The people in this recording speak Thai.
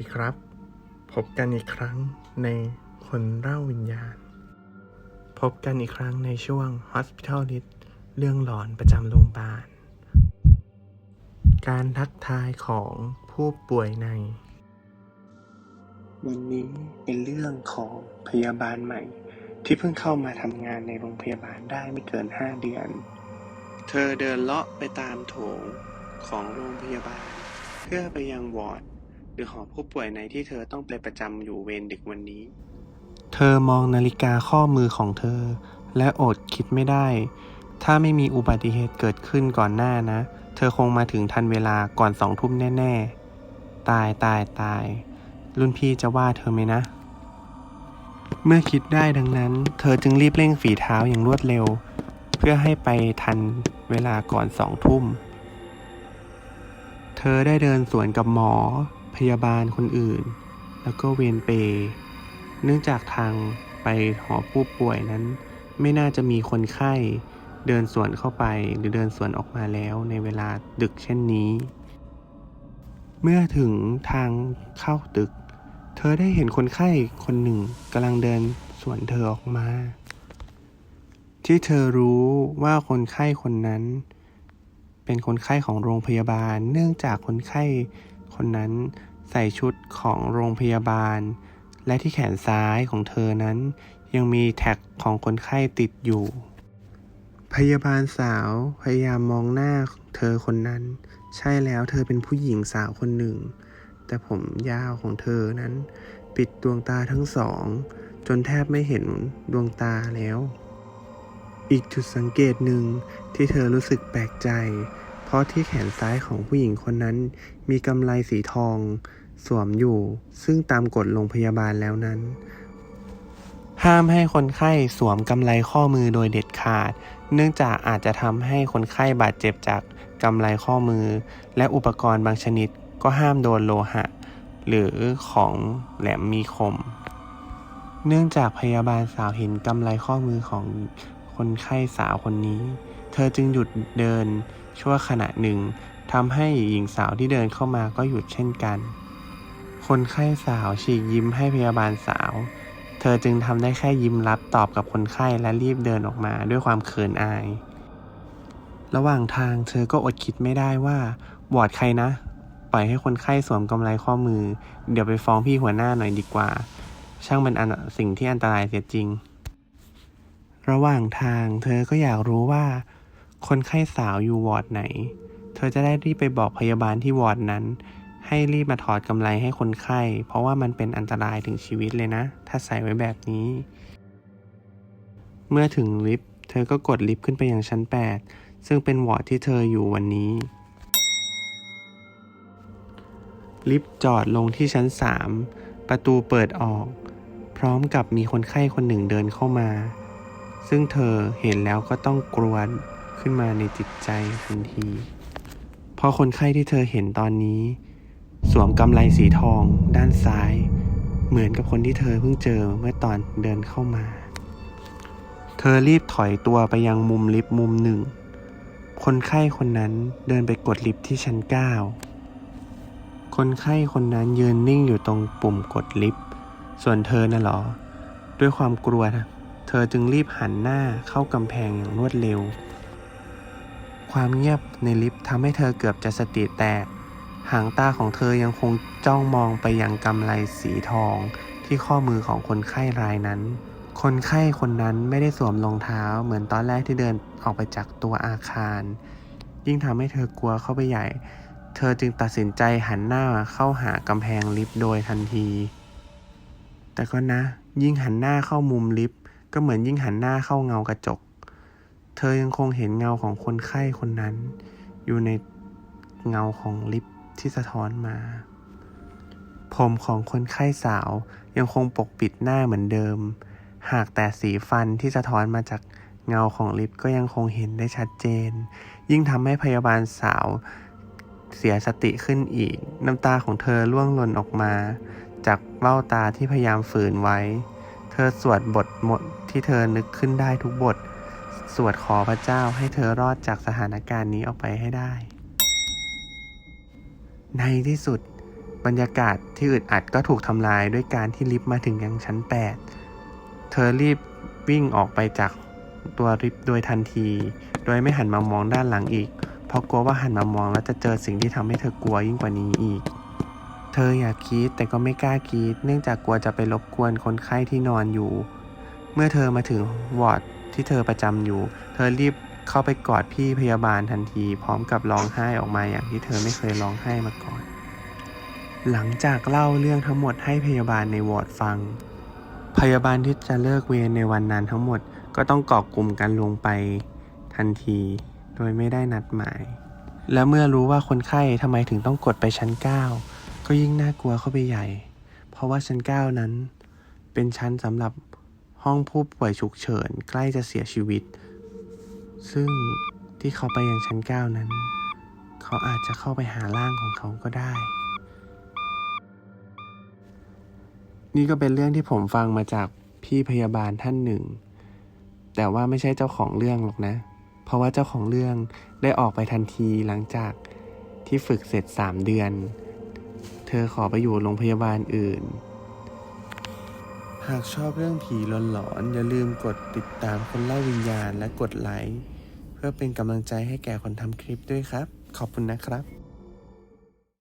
ดีครับ พบกันอีกครั้งในคนเล่าวิญญาณ พบกันอีกครั้งในช่วง Hospital List เรื่องหลอนประจำโรงพยาบาล การทักทายของผู้ป่วยใน วันนี้เป็นเรื่องของพยาบาลใหม่ ที่เพิ่งเข้ามาทำงานในโรงพยาบาลได้ไม่เกิน5เดือน เธอเดินเลาะไปตามโถงของโรงพยาบาล เพื่อไปยังวอร์ด หรือหอผู้ป่วยในที่เธอต้องไปประจำอยู่เวรดึกวันนี้ เธอมองนาฬิกาข้อมือของเธอ และอดคิดไม่ได้ ถ้าไม่มีอุบัติเหตุเกิดขึ้นก่อนหน้านะ เธอคงมาถึงทันเวลาก่อนสองทุ่มแน่ ๆ ตายตายตาย รุ่นพี่จะว่าเธอไหมนะ เมื่อคิดได้ดังนั้น เธอจึงรีบเร่งฝีเท้าอย่างรวดเร็ว เพื่อให้ไปทันเวลาก่อนสองทุ่ม เธอได้เดินสวนกับหมอ พยาบาลคนอื่น แล้วก็เวรเปย์เนื่องจากทางไปหอผู้ป่วยนั้น ไม่น่าจะมีคนไข้เดินสวนเข้าไปหรือเดินสวนออกมาแล้วในเวลาดึกเช่นนี้ เมื่อถึงทางเข้าตึก เธอได้เห็นคนไข้คนหนึ่งกำลังเดินสวนเธอออกมา ที่เธอรู้ว่าคนไข้คนนั้น เป็นคนไข้ของโรงพยาบาล เนื่องจากคนไข้ คนนั้นใส่ชุดของโรงพยาบาล และที่แขนซ้ายของเธอนั้น ยังมีแท็กของคนไข้ติดอยู่ พยาบาลสาวพยายามมองหน้าเธอคนนั้น ใช่แล้วเธอเป็นผู้หญิงสาวคนหนึ่ง แต่ผมยาวของเธอนั้น ปิดดวงตาทั้งสอง จนแทบไม่เห็นดวงตาแล้ว อีกจุดสังเกตหนึ่งที่เธอรู้สึกแปลกใจ ราะที่แขนซ้ายของผู้หญิงคนนั้น มีกำไลสีทอง สวมอยู่ ซึ่งตามกฎโรงพยาบาลแล้วนั้น ห้ามให้คนไข้สวมกำไลข้อมือโดยเด็ดขาด เนื่องจากอาจจะทำให้คนไข้บาดเจ็บจากกำไลข้อมือ และอุปกรณ์บางชนิดก็ห้ามโดนโลหะ หรือของแหลมมีคม เนื่องจากพยาบาลสาวเห็นกำไลข้อมือของคนไข้สาวคนนี้ เธอจึงหยุดเดิน ชั่วขณะหนึ่งทำให้หญิงสาวที่เดินเข้ามาก็หยุดเช่นกัน คนไข้สาวฉีกยิ้มให้พยาบาลสาว เธอจึงทำได้แค่ยิ้มรับตอบกับคนไข้และรีบเดินออกมาด้วยความเขินอาย ระหว่างทางเธอก็อดคิดไม่ได้ว่าวอดใครนะ ปล่อยให้คนไข้สวมกำไลข้อมือ เดี๋ยวไปฟ้องพี่หัวหน้าหน่อยดีกว่า ช่างเป็นอันสิ่งที่อันตรายเสียจริง ระหว่างทางเธอก็อยากรู้ว่า คนไข้สาวอยู่วอร์ดไหน เธอจะได้รีบไปบอกพยาบาลที่วอร์ดนั้น ให้รีบมาถอดกำไลให้คนไข้ เพราะว่ามันเป็นอันตรายถึงชีวิตเลยนะ ถ้าใส่ไว้แบบนี้ เมื่อถึงลิฟต์เธอก็กดลิฟต์ขึ้นไปยังชั้น 8 ซึ่งเป็นวอร์ดที่เธออยู่วันนี้ ลิฟต์จอดลงที่ชั้น 3 ประตูเปิดออก พร้อมกับมีคนไข้คนหนึ่งเดินเข้ามา ซึ่งเธอเห็นแล้วก็ต้องกรว ขึ้นมาในจิตใจทันที เพราะคนไข้ที่เธอเห็นตอนนี้ สวมกำไลสีทอง ด้านซ้าย เหมือนกับคนที่เธอเพิ่งเจอเมื่อตอนเดินเข้ามา เธอรีบถอยตัวไปยังมุมลิฟต์มุมหนึ่ง คนไข้คนนั้นเดินไปกดลิฟต์ที่ชั้น9คนไข้คนนั้นยืนนิ่งอยู่ตรงปุ่มกดลิฟต์ ส่วนเธอน่ะหรอ ด้วยความกลัว เธอจึงรีบหันหน้าเข้ากำแพงอย่างรวดเร็ว ความเงียบในลิฟต์ทำให้เธอเกือบจะสติแตก หางตาของเธอยังคงจ้องมองไปยังกำไลสีทองที่ข้อมือของคนไข้รายนั้น คนไข้คนนั้นไม่ได้สวมรองเท้าเหมือนตอนแรกที่เดินออกไปจากตัวอาคาร ยิ่งทำให้เธอกลัวเข้าไปใหญ่ เธอจึงตัดสินใจหันหน้าเข้าหากำแพงลิฟต์โดยทันที แต่ก็นะ ยิ่งหันหน้าเข้ามุมลิฟต์ก็เหมือนยิ่งหันหน้าเข้าเงากระจก ธอยังคงเห็นเงาของคนไข้คนนั้น อยู่ในเงาของลิฟที่สะท้อนมา ผมของคนไข้สาวยังคงปกปิดหน้าเหมือนเดิม หากแต่สีฟันที่สะท้อนมาจากเงาของลิฟก็ยังคงเห็นได้ชัดเจน ยิ่งทำให้พยาบาลสาวเสียสติขึ้นอีก น้ำตาของเธอร่วงหล่นออกมา จากเบ้าตาที่พยายามฝืนไว้ เธอสวดบทหมดที่เธอนึกขึ้นได้ทุกบท สวดขอพระเจ้าให้เธอรอดจากสถานการณ์นี้ออกไปให้ได้ ในที่สุด บรรยากาศที่อึดอัดก็ถูกทำลายด้วยการที่ลิฟต์มาถึงยังชั้น 8 เธอรีบวิ่งออกไปจากตัวลิฟต์โดยทันที โดยไม่หันมามองด้านหลังอีก เพราะกลัวว่าหันมามองแล้วจะเจอสิ่งที่ทำให้เธอกลัวยิ่งกว่านี้อีก เธออยากกรีดแต่ก็ไม่กล้ากรีดเนื่องจากกลัวจะไปรบกวนคนไข้ที่นอนอยู่ เมื่อเธอมาถึงวอร์ด ที่เธอประจำอยู่ เธอรีบเข้าไปกอดพี่พยาบาลทันที พร้อมกับร้องไห้ออกมาอย่างที่เธอไม่เคยร้องไห้มาก่อน หลังจากเล่าเรื่องทั้งหมดให้พยาบาลในวอร์ดฟัง พยาบาลที่จะเลิกเวรในวันนั้นทั้งหมดก็ต้องเกาะกลุ่มกันลงไปทันที โดยไม่ได้นัดหมาย และเมื่อรู้ว่าคนไข้ทำไมถึงต้องกดไปชั้น 9 ก็ยิ่งน่ากลัวเข้าไปใหญ่ เพราะว่าชั้น 9 นั้น เป็นชั้นสำหรับ ห้องผู้ป่วยฉุกเฉินใกล้จะเสียชีวิต ซึ่งที่เขาไปยังชั้น9นั้น เขาอาจจะเข้าไปหาร่างของเขาก็ได้ นี่ก็เป็นเรื่องที่ผมฟังมาจากพี่พยาบาลท่านหนึ่ง แต่ว่าไม่ใช่เจ้าของเรื่องหรอกนะ เพราะว่าเจ้าของเรื่องได้ออกไปทันทีหลังจากที่ฝึกเสร็จ 3 เดือน เธอขอไปอยู่โรงพยาบาลอื่น หากชอบเรื่องผีหลอนๆอย่าลืมกดติดตามคนเล่าวิญญาณและกดไลค์เพื่อเป็นกำลังใจให้แก่คนทำคลิปด้วยครับ ขอบคุณนะครับ